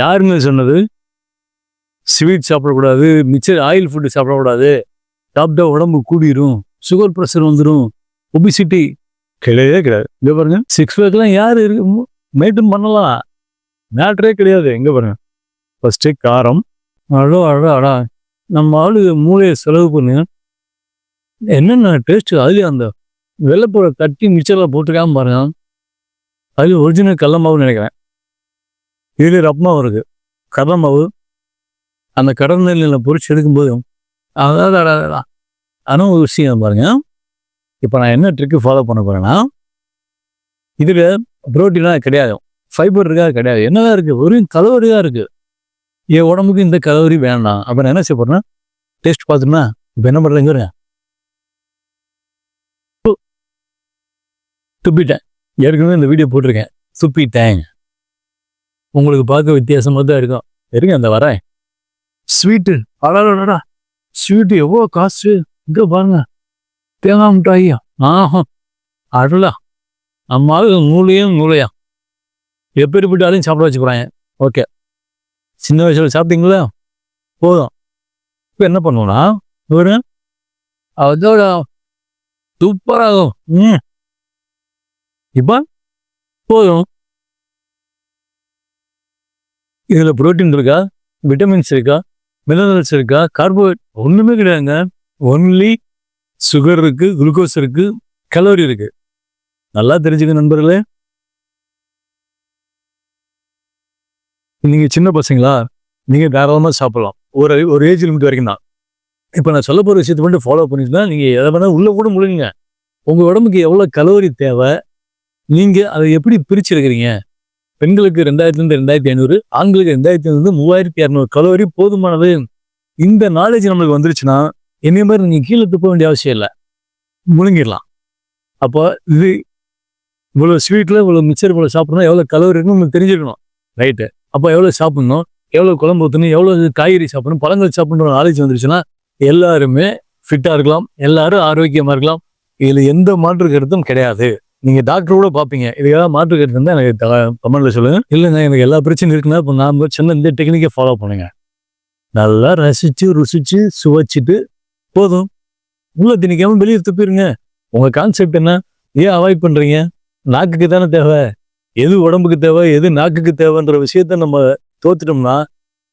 யாருங்க சொன்னது? ஸ்வீட் சாப்பிடக்கூடாது. மிச்சர் ஆயில் ஃபுட்டு சாப்பிடக்கூடாது. சாப்பிட்டா உடம்பு கூடிரும். சுகர் ப்ரெஷர் வந்துடும் ஒபிசிட்டி கிடையவே கிடையாது. இங்கே பாருங்க. சிக்ஸ் பேக்லாம் யார் இருக்கு மெயின்டைன் பண்ணலாம்? மேட்ரே கிடையாது. எங்கே பாருங்க. ஃபஸ்ட்டு காரம். அழோ அழோ அடா. நம்ம ஆளு மூளையை செலவு பண்ணி. என்னென்ன டேஸ்ட் அதுலேயும் அந்த வெள்ளைப்பூரை தட்டி மிச்சரில் போட்டுக்காம பாருங்க. அது ஒரிஜினல் கடல மாவுன்னு நினைக்கிறேன். இது ரப்மாவு இருக்கு கடல மாவு அந்த கடல் நெல்லில் பொறிச்சு எடுக்கும்போது அதாவது அடா- ஆனால் ஒரு விஷயம் பாருங்க. இப்போ நான் என்ன ட்ரிக்கு ஃபாலோ பண்ண போகிறேன்னா இதில் புரோட்டீனாக கிடையாது. ஃபைபர் இருக்கா கிடையாது. என்னதான் இருக்குது வெறும் கலோரி தான் என் உடம்புக்கு இந்த கலோரி வேண்டாம். அப்போ நான் என்ன செய்ய போகிறேன்னா டேஸ்ட் பார்த்துன்னா இப்போ என்ன பண்ணுறேங்க துப்பிட்டேன். ஏற்கனவே இந்த வீடியோ போட்டிருக்கேன். துப்பிட்டேன். உங்களுக்கு பார்க்க வித்தியாசமாக தான் இருக்கும். இருங்க அந்த வரேன். ஸ்வீட்டு. அடாடா ஸ்வீட்டு எவ்வளோ காசு? இங்கே பாருங்க. தேங்காய் மிட்டாயா ஆஹா. அடலா அம்மாவு நூலையும் நூலையா? எப்படி விட்டாலையும் சாப்பிட வச்சுக்கிறாங்க. ஓகே. சின்ன வயசுல சாப்பிட்டீங்களா? போதும். இப்போ என்ன பண்ணுவோம்னா ஒரு அதோட சூப்பராகும். ம். இப்போ போதும். இதில் ப்ரோட்டீன் இருக்கா? விட்டமின்ஸ் இருக்கா? மினரல்ஸ் இருக்கா? கார்போஹைட் ஒன்றுமே கிடையாதுங்க. ஒன்லி சுகர் இருக்குது குளுக்கோஸ் இருக்குது கலோரி இருக்குது நல்லா தெரிஞ்சுக்க நண்பர்களே. நீங்கள் சின்ன பசங்களா? நீங்கள் தாராளமாக சாப்பிடலாம். ஒரு ஒரு ஏஜ் லிமிட் வரைக்கும் தான். இப்போ நான் சொல்ல போகிற விஷயத்தை மட்டும் ஃபாலோ பண்ணிட்டுனா நீங்கள் எதை வேணால் உள்ளே கூட முழுங்க உங்கள் உடம்புக்கு எவ்வளோ கலோரி தேவை? நீங்கள் அதை எப்படி பிரிச்சிருக்கிறீங்க பெண்களுக்கு ரெண்டாயிரத்துலேருந்து ரெண்டாயிரத்தி ஐநூறு ஆண்களுக்கு ரெண்டாயிரத்தி ஐநூறு மூவாயிரத்தி இரநூறு கலோரி போதுமானது. இந்த நாலேஜ் நம்மளுக்கு வந்துருச்சுன்னா என்னைய மாதிரி நீங்கள் கீழே துப்ப வேண்டிய அவசியம் இல்லை. முழுங்கிடலாம். அப்போ இது இவ்வளோ ஸ்வீட்டில் இவ்வளோ மிச்சர் இவ்வளோ சாப்பிட்ணும் எவ்வளோ கலோரி இருக்குன்னு உங்களுக்கு தெரிஞ்சிருக்கணும் ரைட்டு அப்போ எவ்வளோ சாப்பிட்ணும் எவ்வளோ குழம்பு ஊற்றணும் எவ்வளோ காய்கறி சாப்பிடணும் பழங்கள் சாப்பிட்ணுன்ற நாலேஜ் வந்துருச்சுன்னா எல்லாருமே ஃபிட்டாக இருக்கலாம் எல்லாரும் ஆரோக்கியமாக இருக்கலாம். இதில் எந்த மாற்று கருத்தும் கிடையாது. நீங்கள் டாக்டர் கூட பார்ப்பீங்க. இதுக்காக மாற்று கருத்து இருந்தால் எனக்கு கமெண்ட்டில் சொல்லுங்க. இல்லைங்க எனக்கு எல்லா பிரச்சனையும் இருக்குன்னா இப்போ நான் சின்ன இந்த டெக்னிக்கை ஃபாலோ பண்ணுங்க. நல்லா ரசித்து ருசித்து சுவைச்சிட்டு போதும். உள்ள திணிக்காம வெளியே துப்பிடுங்க உங்கள் கான்செப்ட் என்ன? ஏன் அவாய்ட் பண்ணுறீங்க நாக்குக்கு தானே தேவை. எது உடம்புக்கு தேவை எது நாக்குக்கு தேவைன்ற விஷயத்த நம்ம தோத்துட்டோம்னா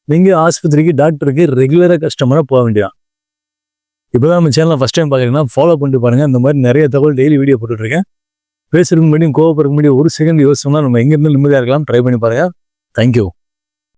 நீங்கள் ஆஸ்பத்திரிக்கு டாக்டருக்கு ரெகுலராக கஸ்டமராக போக வேண்டியதான் இப்போதான் நம்ம சேனலை ஃபஸ்ட் டைம் பார்க்குறீங்கன்னா ஃபாலோ பண்ணிட்டு பாருங்க. இந்த மாதிரி நிறைய தகவல் டெய்லி வீடியோ போட்டுட்ருக்கேன் பேசுறதுக்கு முன்னாடி கோவப்படுறதுக்கு முன்னாடி ஒரு செகண்ட் யோசிச்சோம்னா நம்ம எங்கேருந்து நிம்மதியாக இருக்கலாம் ட்ரை பண்ணி பாருங்க. தேங்க்யூ